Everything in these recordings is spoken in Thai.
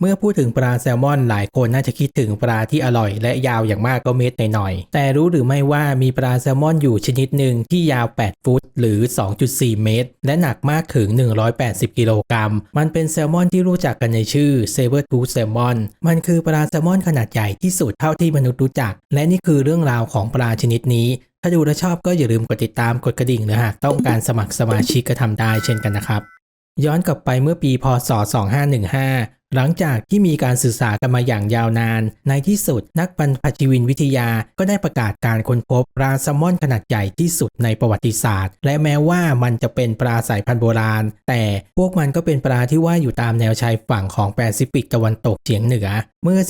เมื่อพูดถึงปลาแซลมอนหลายคนน่าจะคิดถึงปลาที่อร่อยและยาวอย่างมากก็เม็ดหน่อยๆ แต่รู้หรือไม่ว่ามีปลาแซลมอนอยู่ชนิดหนึ่งที่ยาว 8 ฟุต หรือ 2.4 เมตร และหนักมากถึง 180 กิโลกรัม มันเป็นแซลมอนที่รู้จักกันในชื่อ Saber Tooth Salmon มันคือปลาแซลมอนขนาดใหญ่ที่สุดเท่าที่มนุษย์รู้จัก และนี่คือเรื่องราวของปลาชนิดนี้ ถ้าดูและชอบก็อย่าลืมกดติดตามกดกระดิ่งนะหากต้องการสมัครสมาชิกก็ทำได้เช่นกันนะครับย้อนกลับไปเมื่อปีพศ 2515 หลังจากที่มีการศึกษากันมาอย่างยาวนาน ในที่สุดนักบรรพชีวินวิทยาก็ได้ประกาศการค้นพบปลาแซลมอนขนาดใหญ่ที่สุดในประวัติศาสตร์ และแม้ว่ามันจะเป็นปลาสายพันธุ์โบราณ แต่พวกมันก็เป็นปลาที่ว่ายอยู่ตามแนวชายฝั่งของแปซิฟิกตะวันตกเฉียงเหนือ เมื่อ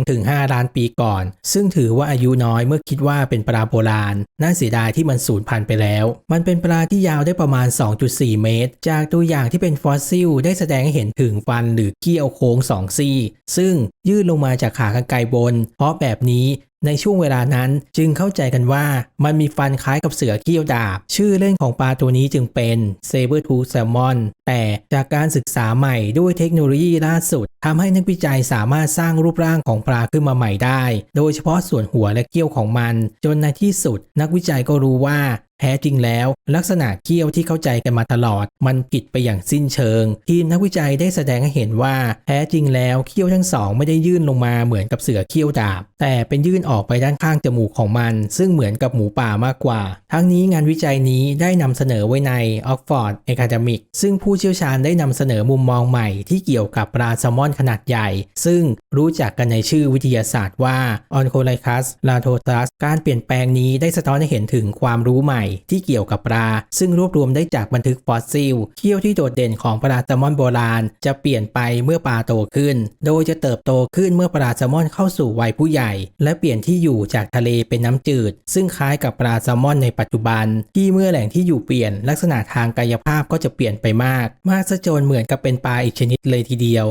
12-5ล้านปีก่อน ซึ่งถือว่าอายุน้อยเมื่อคิดว่าเป็นปลาโบราณ น่าเสียดายที่มันสูญพันธุ์ไปแล้ว มันเป็นปลาที่ยาวได้ประมาณ 2.4 เมตร จากตัวอย่างที่เป็นฟอสซิล ได้แสดงให้เห็นถึงฟันหรือเกี้ยวโคงสองซี่ ซึ่งยื่นลงมาจากขากรรไกรบน เพราะแบบนี้ในช่วงเวลานั้นจึงเข้าใจกันว่ามันมีฟันคล้ายกับเสือเขี้ยวดาบ ชื่อเล่นของปลาตัวนี้จึงเป็น Saber Tooth Salmon แต่จากการศึกษาใหม่ด้วยเทคโนโลยีล่าสุดทำให้นักวิจัยสามารถสร้างรูปร่างของปลาขึ้นมาใหม่ได้ โดยเฉพาะส่วนหัวและเกี้ยวของมัน จนในที่สุด นักวิจัยก็รู้ว่า ท้จริงแล้ว ลักษณะเขี้ยวที่เข้าใจกันมาตลอด มันผิดไปอย่างสิ้นเชิง ทีมนักวิจัยได้แสดงให้เห็นว่าแท้จริงแล้วเขี้ยวทั้งสองไม่ได้ยื่นลงมาเหมือนกับเสือเขี้ยวดาบ แต่เป็นยื่นออกไปด้านข้างจมูกของมัน ซึ่งเหมือนกับหมูป่ามากกว่า ทั้งนี้งานวิจัยนี้ได้นำเสนอไว้ใน Oxford Academic ซึ่งผู้เชี่ยวชาญได้นำเสนอมุมมองใหม่ที่เกี่ยวกับปลาแซลมอนขนาดใหญ่ ซึ่งรู้จักกันในชื่อวิทยาศาสตร์ว่า Oncolycus latotus การเปลี่ยนแปลงนี้ได้สะท้อนให้เห็นถึงความรู้ใหม่ที่เกี่ยวกับปลา ซึ่งรวบรวมได้จากบันทึกฟอสซิลเขี้ยวที่โดดเด่นของปลาแซลมอนโบราณ จะเปลี่ยนไปเมื่อปลาโตขึ้น โดยจะเติบโตขึ้นเมื่อปลาแซลมอนเข้าสู่วัยผู้ใหญ่ และเปลี่ยนที่อยู่จากทะเลเป็นน้ำจืด ซึ่งคล้ายกับปลาแซลมอนในปัจจุบัน ที่เมื่อแหล่งที่อยู่เปลี่ยนลักษณะทางกายภาพก็จะเปลี่ยนไปมาก มากซะจนเหมือนกับเป็นปลาอีกชนิดเลยทีเดียว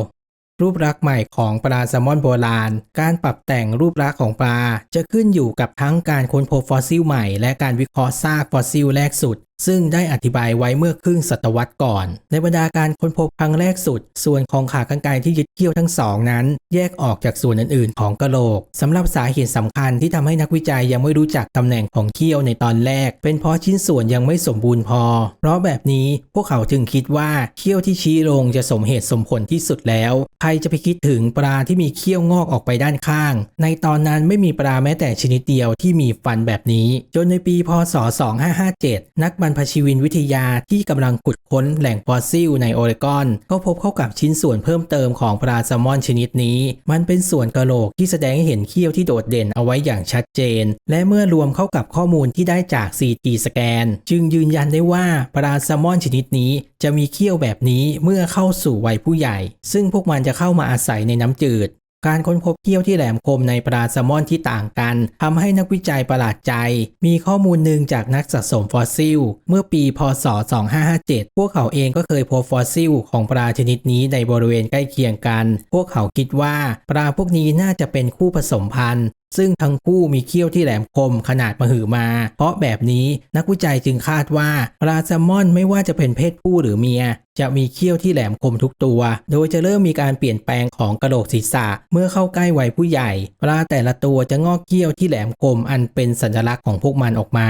รูปลักษณ์ใหม่ของปลาแซลมอนโบราณ การปรับแต่งรูปลักษณ์ของปลา จะขึ้นอยู่กับทั้งการค้นพบฟอสซิลใหม่และการวิเคราะห์ซากฟอสซิลแรกสุด ซึ่งได้อธิบายไว้เมื่อครึ่งศตวรรษก่อน ในบรรดาการค้นพบครั้งแรกสุด ส่วนของขากรรไกรที่ยึดเขี้ยวทั้งสองนั้น แยกออกจากส่วนอื่นๆ ของกะโหลกสำหรับสาเหตุสำคัญที่ทำให้นักวิจัยยังไม่รู้จักตำแหน่งของเขี้ยวในตอนแรก เป็นเพราะชิ้นส่วนยังไม่สมบูรณ์พอ เพราะแบบนี้พวกเขาจึงคิดว่าเขี้ยวที่ชี้ลงจะสมเหตุสมผลที่สุดแล้วใครจะไปคิดถึงปลาที่มีเขี้ยวงอกออกไปด้านข้าง ในตอนนั้นไม่มีปลาแม้แต่ชนิดเดียวที่มีฟันแบบนี้ จนในปีพศ 2557 นักบรรพชีวินวิทยาที่กำลังขุดค้นแหล่งฟอสซิลในโอเรกอนก็พบเข้ากับชิ้นส่วนเพิ่มเติมของปลาแซลมอนชนิดนี้ มันเป็นส่วนกะโหลกที่แสดงให้เห็นเขี้ยวที่โดดเด่นเอาไว้อย่างชัดเจน และเมื่อรวมเข้ากับข้อมูลที่ได้จาก CT สแกน จึงยืนยันได้ว่าปลาแซลมอนชนิดนี้จะมีเขี้ยวแบบนี้เมื่อเข้าสู่วัยผู้ใหญ่ ซึ่งพวกมันจะเข้ามาอาศัยในน้ำจืด การค้นพบเขี้ยวที่แหลมคมในปลาแซลมอนที่ต่างกันทำให้นักวิจัยประหลาดใจ มีข้อมูลหนึ่งจากนักสะสมฟอสซิล เมื่อปีพศ 2557 พวกเขาเองก็เคยพบฟอสซิล ของปลาชนิดนี้ในบริเวณใกล้เคียงกัน พวกเขาคิดว่าปลาพวกนี้น่าจะเป็นคู่ผสมพันธุ์ ซึ่งทั้งคู่มีเขี้ยวที่แหลมคมขนาดมหึมา เพราะแบบนี้นักวิจัยจึงคาดว่าปลาแซลมอนไม่ว่าจะเป็นเพศผู้หรือเมีย จะมีเขี้ยวที่แหลมคมทุกตัว โดยจะเริ่มมีการเปลี่ยนแปลงของกระโหลกศีรษะเมื่อเข้าใกล้วัยผู้ใหญ่ปลาแต่ละตัวจะงอกเขี้ยวที่แหลมคมอันเป็นสัญลักษณ์ของพวกมันออกมา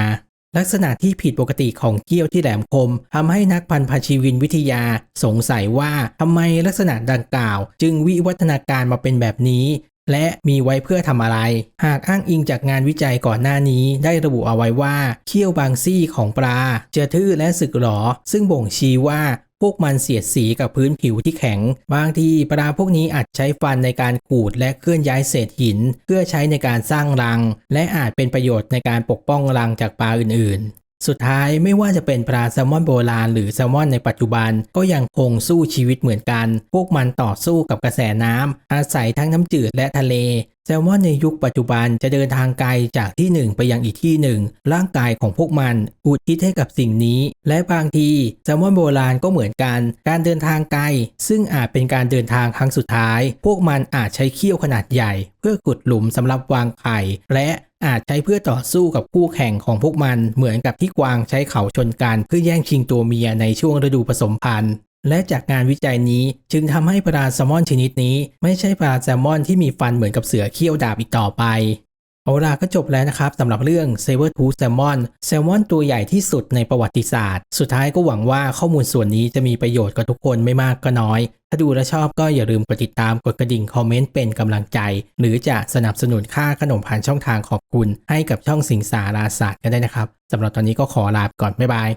ลักษณะที่ผิดปกติของเกี้ยวที่แหลมคมทำให้นักพันธุ์พชีวินวิทยาสงสัยว่าทำไมลักษณะดังกล่าว จึงวิวัฒนาการมาเป็นแบบนี้ และมีไว้เพื่อทำอะไร หากอ้างอิงจากงานวิจัยก่อนหน้านี้ได้ระบุเอาไว้ว่าเขี้ยวบางซี่ของปลาจะทื่อและสึกหรอ ซึ่งบ่งชี้ว่าพวกมันเสียดสีกับพื้นผิวที่แข็ง บางทีปลาพวกนี้อาจใช้ฟันในการขูดและเคลื่อนย้ายเศษหิน เพื่อใช้ในการสร้างรัง และอาจเป็นประโยชน์ในการปกป้องรังจากปลาอื่นๆ สุดท้ายไม่ว่าจะเป็นปลาแซลมอนโบราณหรือแซลมอนในปัจจุบันก็ยังคงสู้ชีวิตเหมือนกัน พวกมันต่อสู้กับกระแสน้ำอาศัยทั้งน้ำจืดและทะเล แซลมอนในยุคปัจจุบันจะเดินทางไกลจากที่หนึ่งไปยังอีกที่หนึ่งร่างกายของพวกมันอุทิศให้กับสิ่งนี้ และบางทีแซลมอนโบราณก็เหมือนกัน การเดินทางไกล ซึ่งอาจเป็นการเดินทางครั้งสุดท้าย พวกมันอาจใช้เขี้ยวขนาดใหญ่ เพื่อขุดหลุมสำหรับวางไข่และ อาจใช้เพื่อต่อสู้กับคู่แข่งของพวกมันเหมือนกับที่กวางใช้เขาชนกันเพื่อแย่งชิงตัวเมียในช่วงฤดูผสมพันธุ์ และจากงานวิจัยนี้จึงทำให้ปลาแซลมอนชนิดนี้ ไม่ใช่ปลาแซลมอนที่มีฟันเหมือนกับเสือเขี้ยวดาบอีกต่อไป เอาล่ะก็จบแล้วนะครับสำหรับเรื่อง s a v e r Tooth Salmon แซลมอนตัวใหญ่ที่สุดในประวัติศาสตร์ สุดท้ายก็หวังว่าข้อมูลส่วนนี้จะมีประโยชน์กับทุกคนไม่มากก็น้อย ถ้าดูและชอบก็อย่าลืมกดติดตามกดกระดิ่งคอมเมนต์เป็นกำลังใจ หรือจะสนับสนุนค่าขนมผ่านช่องทางขอบคุณ ให้กับช่องสิงสาราศาสตร์ก็ได้นะครับสำหรับตอนนี้ก็ขอลาไปก่อนบ๊ายบาย